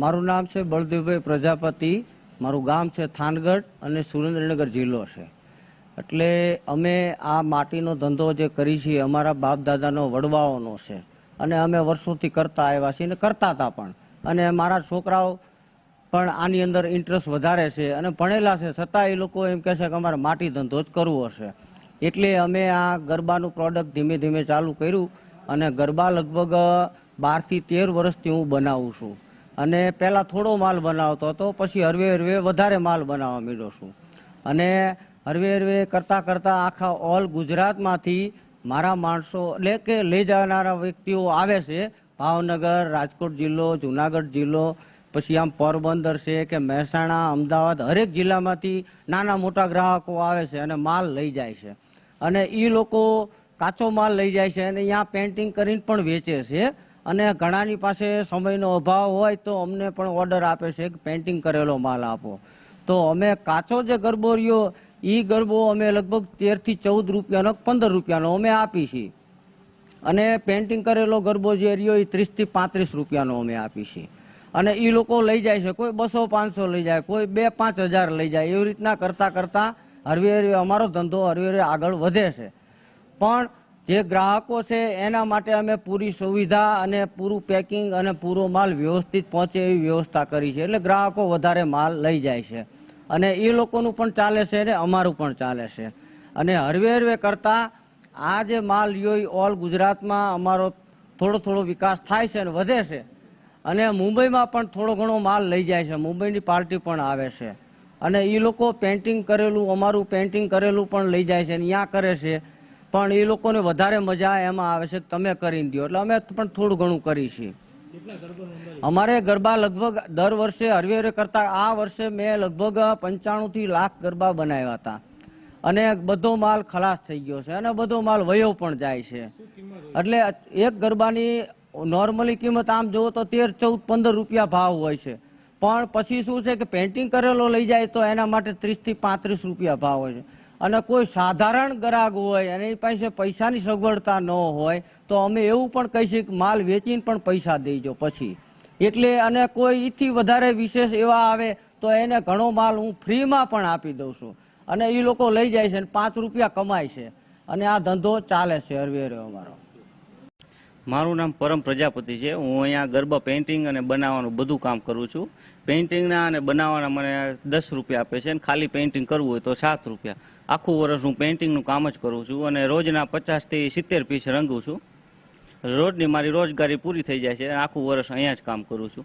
મારું નામ છે બળદેવભાઈ પ્રજાપતિ. મારું ગામ છે થાનગઢ અને સુરેન્દ્રનગર જિલ્લો છે. એટલે અમે આ માટીનો ધંધો જે કરી છીએ, અમારા બાપ દાદાનો વડવાઓનો છે. અને અમે વર્ષોથી કરતા આવ્યા છીએ અને કરતા હતા પણ. અને મારા છોકરાઓ પણ આની અંદર ઇન્ટરેસ્ટ વધારે છે અને ભણેલા છે. છતાં એ લોકો એમ કહે છે કે અમારે માટી ધંધો જ કરવો હશે. એટલે અમે આ ગરબાનું પ્રોડક્ટ ધીમે ધીમે ચાલુ કર્યું અને ગરબા લગભગ બારથી તેર વર્ષથી હું બનાવું છું. અને પહેલાં થોડો માલ બનાવતો હતો, પછી હરવે હરવે વધારે માલ બનાવવા માંડ્યો છું. અને હરવે હરવે કરતાં કરતાં આખા ઓલ ગુજરાતમાંથી મારા માણસો, એટલે કે લઈ જનારા વ્યક્તિઓ આવે છે. ભાવનગર, રાજકોટ જિલ્લો, જુનાગઢ જિલ્લો, પછી આમ પોરબંદર છે કે મહેસાણા, અમદાવાદ, હરેક જિલ્લામાંથી નાના મોટા ગ્રાહકો આવે છે અને માલ લઈ જાય છે. અને એ લોકો કાચો માલ લઈ જાય છે અને અહીંયા પેન્ટિંગ કરીને પણ વેચે છે. અને ઘણાની પાસે સમયનો અભાવ હોય તો અમને પણ ઓર્ડર આપે છે કે પેન્ટિંગ કરેલો માલ આપો. તો અમે કાચો જે ગરબો રહ્યો એ ગરબો અમે લગભગ તેરથી ચૌદ રૂપિયાનો પંદર રૂપિયાનો અમે આપી છીએ. અને પેન્ટિંગ કરેલો ગરબો જે રહ્યો એ ત્રીસથી પાંત્રીસ રૂપિયાનો અમે આપી છીએ. અને એ લોકો લઈ જાય છે, કોઈ બસો પાંચસો લઈ જાય, કોઈ બે પાંચ હજાર લઈ જાય, એવી રીતના કરતાં કરતાં હરવે હરવે અમારો ધંધો હરવે આગળ વધે છે. પણ જે ગ્રાહકો છે, એના માટે અમે પૂરી સુવિધા અને પૂરું પેકિંગ અને પૂરો માલ વ્યવસ્થિત પહોંચે એવી વ્યવસ્થા કરી છે. એટલે ગ્રાહકો વધારે માલ લઈ જાય છે. અને એ લોકોનું પણ ચાલે છે ને અમારું પણ ચાલે છે. અને હરવે હરવે કરતાં આ જે માલ રહ્યો ઓલ ગુજરાતમાં અમારો થોડો થોડો વિકાસ થાય છે અને વધે છે. અને મુંબઈમાં પણ થોડો ઘણો માલ લઈ જાય છે. મુંબઈની પાર્ટી પણ આવે છે. અને એ લોકો પેન્ટિંગ કરેલું, અમારું પેન્ટિંગ કરેલું પણ લઈ જાય છે અને અહીંયા કરે છે. પણ એ લોકોને વધારે મજા એમાં આવે છે, તમે કરીને દો. એટલે અમે પણ થોડું ઘણું કરી છીએ અમારે ગરબા લગભગ દર વર્ષે હરવેરે હરવે કરતા, આ વર્ષે મેં લગભગ પંચાણું થી લાખ ગરબા બનાવ્યા હતા. અને બધો માલ ખલાસ થઈ ગયો છે, અને બધો માલ વયો પણ જાય છે. એટલે એક ગરબાની નોર્મલી કિંમત આમ જુઓ તો તેર, ચૌદ, પંદર રૂપિયા ભાવ હોય છે. પણ પછી શું છે કે પેન્ટિંગ કરેલો લઈ જાય તો એના માટે ત્રીસથી પાંત્રીસ રૂપિયા ભાવ હોય છે. અને કોઈ સાધારણ ગ્રાહક હોય અને એની પાસે પૈસાની સગવડતા ન હોય, તો અમે એવું પણ કહી શકીએ માલ વેચીને પણ પૈસા દેજો પછી. એટલે અને કોઈ એથી વધારે વિશેષ એવા આવે, તો એને ઘણો માલ હું ફ્રીમાં પણ આપી દઉં છું. અને એ લોકો લઈ જાય છે અને પાંચ રૂપિયા કમાય છે. અને આ ધંધો ચાલે છે હરવે હરવે અમારો. મારું નામ પરમ પ્રજાપતિ છે. હું અહીંયા ગરબા પેઇન્ટિંગ અને બનાવવાનું બધું કામ કરું છું. પેઇન્ટિંગના અને બનાવવાના મને દસ રૂપિયા આપે છે અને ખાલી પેઇન્ટિંગ કરવું હોય તો સાત રૂપિયા. આખું વર્ષ હું પેઇન્ટિંગનું કામ જ કરું છું અને રોજના પચાસથી સિત્તેર પીસ રંગું છું. રોજની મારી રોજગારી પૂરી થઈ જાય છે અને આખું વર્ષ અહીંયા જ કામ કરું છું.